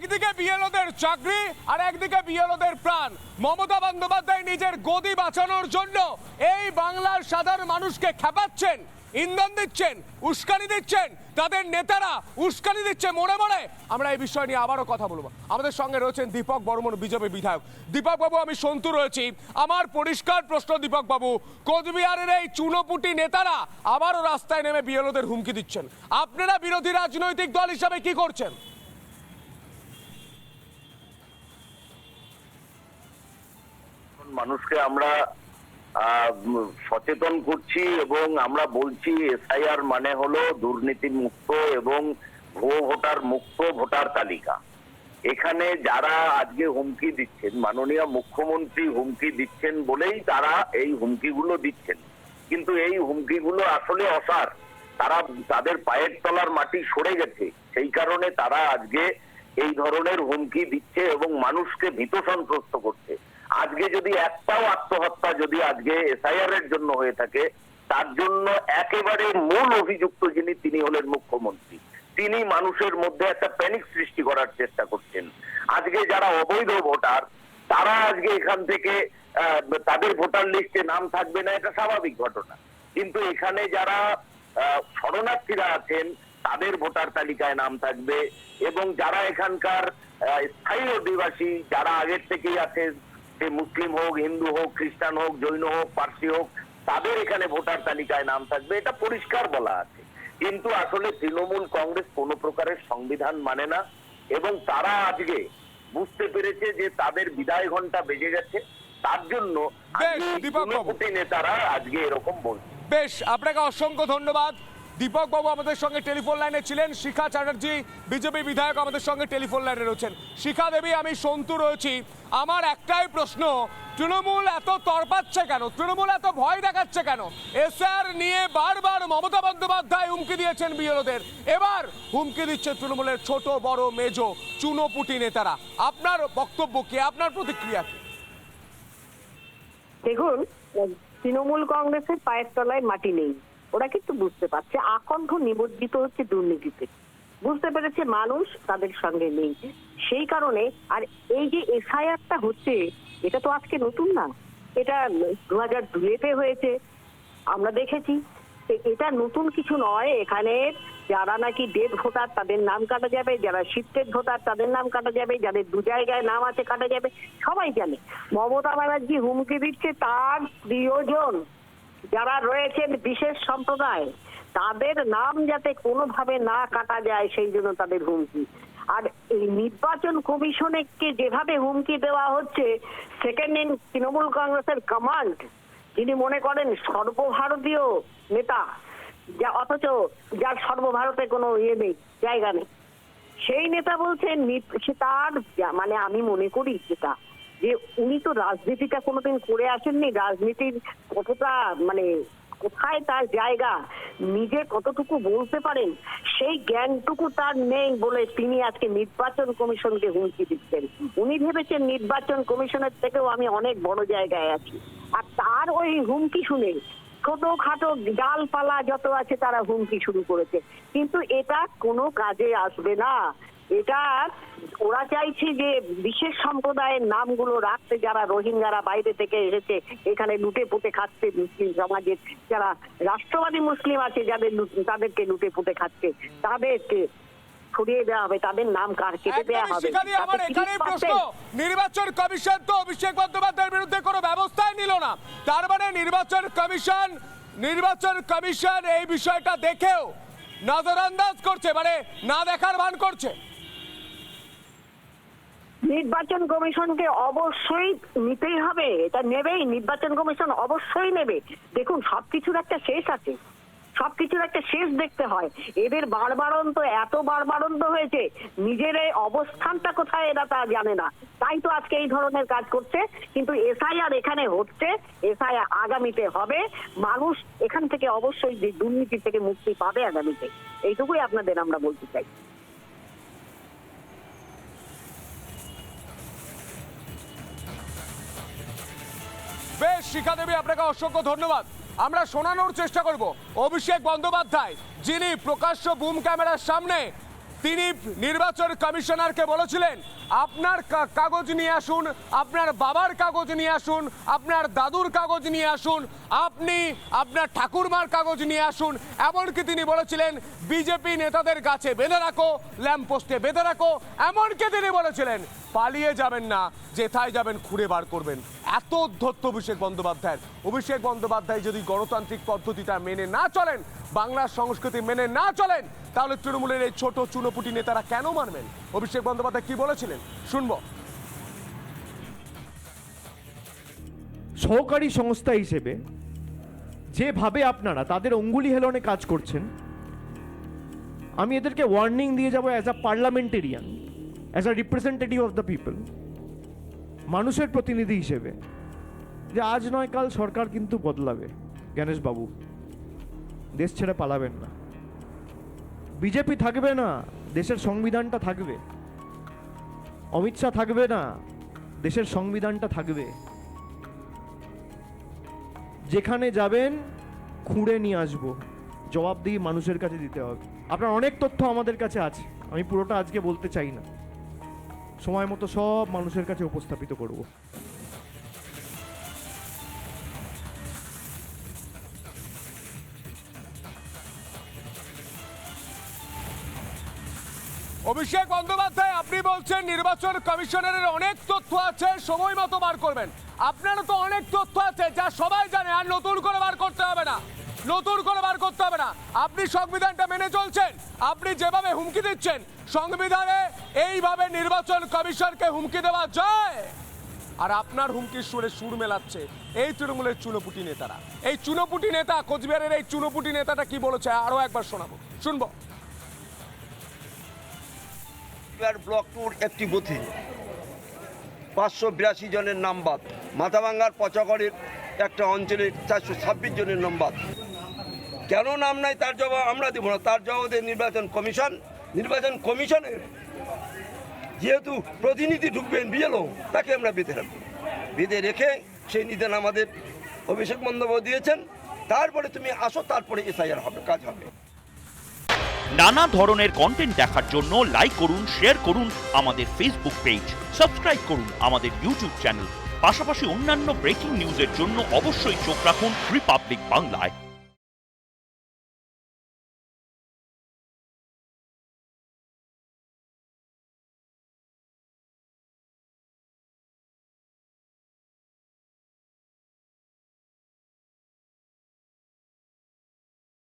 একদিকে বিএলওদের চাকরি আর একদিকে বিএলওদের প্রাণ। মমতা বন্দ্যোপাধ্যায় নিজের গদি বাঁচানোর জন্য এই বাংলার সাধারণ মানুষকে খেপাচ্ছেন, ইন্ধন দিচ্ছেন, উস্কানি দিচ্ছেন। তাদের নেতারা উস্কানি দিচ্ছে মনে মনে। আমরা এই বিষয় নিয়ে আবারও কথা বলব। আমাদের সঙ্গে রয়েছেন দীপক বর্মন, বিজেপি বিধায়ক। দীপক বাবু আমি সন্তু রয়েছি আমার পরিষ্কার প্রশ্ন দীপক বাবু কোচবিহারের এই চুনোপুটি নেতারা আবারও রাস্তায় নেমে বিএলওদের হুমকি দিচ্ছেন। আপনারা বিরোধী রাজনৈতিক দল হিসাবে কি করছেন? মানুষকে আমরা সচেতন করছি এবং আমরা বলছি এসআইআর মানে হলো দুর্নীতি মুক্ত এবং ভুয়ো ভোটার মুক্ত ভোটার তালিকা। এখানে যারা আজকে হুমকি দিচ্ছেন, মাননীয় মুখ্যমন্ত্রী হুমকি দিচ্ছেন বলেই তারা এই হুমকিগুলো দিচ্ছেন। কিন্তু এই হুমকিগুলো আসলে অসার। তারা, তাদের পায়ের তলার মাটি সরে গেছে। সেই কারণে তারা আজকে এই ধরনের হুমকি দিচ্ছে এবং মানুষকে ভীত সন্ত্রস্ত করছে। আজকে যদি একটাও আত্মহত্যা যদি আজকে এসআইআর এর জন্য হয়ে থাকে, তার জন্য একেবারে মূল অভিযুক্ত যিনি, তিনি হলেন মুখ্যমন্ত্রী। তিনি মানুষের মধ্যে একটা প্যানিক সৃষ্টি করার চেষ্টা করছেন। আজকে যারা অবৈধ ভোটার, তারা আজকে এখান থেকে তাদের ভোটার লিস্টে নাম থাকবে না, এটা স্বাভাবিক ঘটনা। কিন্তু এখানে যারা শরণার্থীরা আছেন, তাদের ভোটার তালিকায় নাম থাকবে এবং যারা এখানকার স্থায়ী অধিবাসী, যারা আগের থেকেই আছে সে মুসলিম হোক হিন্দু হোক খ্রিস্টান হোক জৈন হোক পার্সি হোক তাদের এখানে ভোটার তালিকায় নাম থাকবে এটা পরিষ্কার বলা আছে। কিন্তু আসলে তৃণমূল কংগ্রেস কোনো প্রকারের সংবিধান মানে না এবং তারা আজকে বুঝতে পেরেছে যে তাদের বিদায় ঘণ্টা বেজে গেছে তার জন্য বেশ, দীপক নেতারা আজকে এরকম বলছে। বেশ আপনাকে অসংখ্য ধন্যবাদ। দীপক বাবু আমাদের সঙ্গে টেলিফোন লাইনে ছিলেন, শিখা চ্যাটার্জি, বিজেপি বিধায়ক আমাদের সঙ্গে টেলিফোন লাইনে রয়েছেন। শিখা দেবী, আমি সন্তু রয়েছি। আমার একটাই প্রশ্ন, তৃণমূল এত তরপাচ্ছে কেন? তৃণমূল এত ভয় দেখাচ্ছে কেন? এসআর নিয়ে বারবার মমতা বন্দ্যোপাধ্যায় হুমকি দিয়েছেন বিএলওদের এবার হুমকি দিচ্ছে তৃণমূলের ছোট, বড়, মেজো, চুনোপুটি নেতারা। আপনার বক্তব্য কি? আপনার প্রতিক্রিয়া কি? দেখুন, তৃণমূল কংগ্রেসের পায়ের তলায় মাটি নেই। ওরা কিন্তু বুঝতে পারছে, আকণ্ঠ নিমজ্জিত হচ্ছে দুর্নীতিতে। বুঝতে পেরেছে মানুষ তাদের সঙ্গে নেই। সেই কারণে, আর এই যে এসআইআরটা হচ্ছে, এটা তো আজকে নতুন না। এটা দু হাজার দুয়েতে হয়েছে, আমরা দেখেছি। এটা নতুন কিছু নয়, এখানে যারা নাকি ডেড ভোটার তাদের নাম কাটা যাবে, যারা শিফটেড ভোটার তাদের নাম কাটা যাবে, যাদের দু জায়গায় নাম আছে কাটা যাবে, সবাই জানে। মমতা ব্যানার্জি হুমকি দিচ্ছে তার প্রিয়জন। যারা রয়েছেন বিশেষ সম্প্রদায়, তাদের নাম যাতে কোনোভাবে না কাটা যায়, সেই জন্য তাদের হুমকি। আর এই নির্বাচন কমিশনকে যেভাবে হুমকি দেওয়া হচ্ছে সেকেন্ড ইন তৃণমূল কংগ্রেসের কমান্ড যিনি মনে করেন সর্বভারতীয় নেতা, যা অথচ যার সর্বভারতে কোনো ইয়ে নেই, জায়গা নেই। সেই নেতা বলছেন তার মানে আমি মনে করি যেটা যে উনি তো রাজনীতিটা কোনোদিন করে আসেননি। রাজনীতির কতটা মানে কোথায় তার জায়গা? নিজে কতটুকু বলতে পারেন? সেই জ্ঞানটুকু তার নেই বলে তিনি আজকে নির্বাচন কমিশনকে হুমকি দিচ্ছেন। উনি ভেবেছেন নির্বাচন কমিশনের থেকেও আমি অনেক বড় জায়গায় আছি। আর তার ওই হুমকি শুনে ছোটখাটো ডালপালা যত আছে তারা হুমকি শুরু করেছে। কিন্তু এটা কোনো কাজে আসবে না। এটা ওরা চাইছে যে বিশেষ সম্প্রদায়ের নামগুলো রাখতে, যারা রোহিঙ্গারা বাইরে থেকে এসেছে, এখানে লুটে পুটে খাচ্ছে মুসলিম সমাজের। যারা রাষ্ট্রবাদী মুসলিম আছে, যাদের তাদেরকে লুটে পুটে খাচ্ছে। তাদেরকে সরিয়ে দেওয়া হবে তাদের নাম কার কেটে দেওয়া হবে? শিখানি আমার এখানেই প্রশ্ন। নির্বাচন কমিশন তো অভিষেক বন্দ্যোপাধ্যায়ের বিরুদ্ধে কোনো ব্যবস্থাই নিল না। তার মানে নির্বাচন কমিশন নির্বাচন কমিশন এই বিষয়টা দেখেও করছে মানে না দেখার ভান করছে। নির্বাচন কমিশনকে অবশ্যই নিতেই হবে এটা নেবেই নির্বাচন কমিশন অবশ্যই নেবে। দেখুন সবকিছুর একটা শেষ আছে। সবকিছুর একটা শেষ দেখতে হয়। এদের বারবারন্ত, এত বারবারন্ত হয়েছে, নিজের এই অবস্থানটা কোথায় এরা তা জানে না। তাই তো আজকে এই ধরনের কাজ করছে। কিন্তু এসআইআর এখানে হচ্ছে, এসআইআর আগামীতে হবে। মানুষ এখান থেকে অবশ্যই দুর্নীতি থেকে মুক্তি পাবে আগামীতে। এইটুকুই আপনাদের আমরা বলতে চাই। বেশ শিখা দেবী আপনাকে অসংখ্য ধন্যবাদ। আমরা শোনানোর চেষ্টা করব। অভিষেক বন্দ্যোপাধ্যায়, যিনি প্রকাশ্য বুম ক্যামেরার সামনে তিনি নির্বাচন কমিশনারকে বলেছিলেন, আপনার কাগজ নিয়ে আসুন, আপনার বাবার কাগজ নিয়ে আসুন, আপনার দাদুর কাগজ নিয়ে আসুন, আপনি আপনার ঠাকুরমার কাগজ নিয়ে আসুন। এমনকি তিনি বলেছিলেন, বিজেপি নেতাদের গাছে বেঁধে রাখো, ল্যাম্পপোস্টে বেঁধে রাখো। এমনকি তিনি বলেছিলেন, পালিয়ে যাবেন না, যেথায় যাবেন খুঁড়ে বার করবেন। এত অধ্যত্ত অভিষেক বন্দ্যোপাধ্যায়ের। অভিষেক বন্দ্যোপাধ্যায় যদি গণতান্ত্রিক পদ্ধতিটা মেনে না চলেন, বাংলার সংস্কৃতি মেনে না চলেন, তাহলে তৃণমূলের এই ছোট চুনোপুটি নেতারা কেন মানবেন? অভিষেক বন্দ্যোপাধ্যায় কি বলেছিলেন? শুনব। সহকারী সংস্থা হিসেবে যেভাবে আপনারা তাদের অঙ্গুলি হেলনে কাজ করছেন, আমি এদেরকে ওয়ার্নিং দিয়ে যাব as a parliamentarian as a representative of the people মানুষের প্রতিনিধি হিসেবে। যে আজ নয়, কাল সরকার কিন্তু বদলাবে। গণেশবাবু, দেশ ছেড়ে পালাবেন না। বিজেপি থাকবে না, দেশের সংবিধানটা থাকবে। অমিত শাহ থাকবে না, দেশের সংবিধানটা থাকবে। যেখানে যাবেন, খুঁড়ে নিয়ে আসব। জবাবদিহি মানুষের কাছে দিতে হবে। আপনার অনেক তথ্য আমাদের কাছে আছে। আমি পুরোটা আজকে বলতে চাই না। সময় মতো সব মানুষের কাছে উপস্থাপিত করব। অভিষেক বন্দ্যোপাধ্যায়, আপনি বলছেন নির্বাচন কমিশনারের অনেক তথ্য আছে, সময় মতো বার করবেন। আপনারও তো অনেক তথ্য আছে, যা সবাই জানে, আর নতুন করে বার করতে হবে না। নতুন করে বার করতে হবে না। আপনি সংবিধানটা মেনে চলছেন, আপনি যেভাবে হুমকি দিচ্ছেন, সংবিধানে এইভাবে নির্বাচন কমিশনকে হুমকি দেওয়া যায়। আর আপনার হুমকির সুরে সুর মেলাচ্ছে, এই তৃণমূলের চুনোপুটি নেতারা। এই চুনোপুটি নেতা, কোচবিহারের এই চুনোপুটি নেতাটা কি বলেছে, আরও একবার শোনাবো। শুনব। ব্লক টুর একটি বুথে পাঁচশো বিরাশি জনের নাম বাদ। মাথাভাঙ্গার পচাগড়ের একটা অঞ্চলের চারশো ছাব্বিশ জনের নাম বাদ। কেন নাম নাই, তার জবাব আমরা দেবো না। তার জবাব নির্বাচন কমিশন, নির্বাচন কমিশনের যেহেতু প্রতিনিধি ঢুকবেন বিএলও, তাকে আমরা বেঁধে রাখব। বেঁধে রেখে সেই নিদান আমাদের অভিষেক বন্দ্যোপাধ্যায় দিয়েছেন। তারপরে তুমি আসো, তারপরে এসআইআর হবে, কাজ হবে। নানা ধরনের কন্টেন্ট দেখার জন্য লাইক করুন শেয়ার করুন আমাদের ফেসবুক পেজ সাবস্ক্রাইব করুন আমাদের ইউটিউব চ্যানেল পাশাপাশি অন্যান্য ব্রেকিং নিউজের জন্য অবশ্যই চোখ রাখুন রিপাবলিক বাংলায়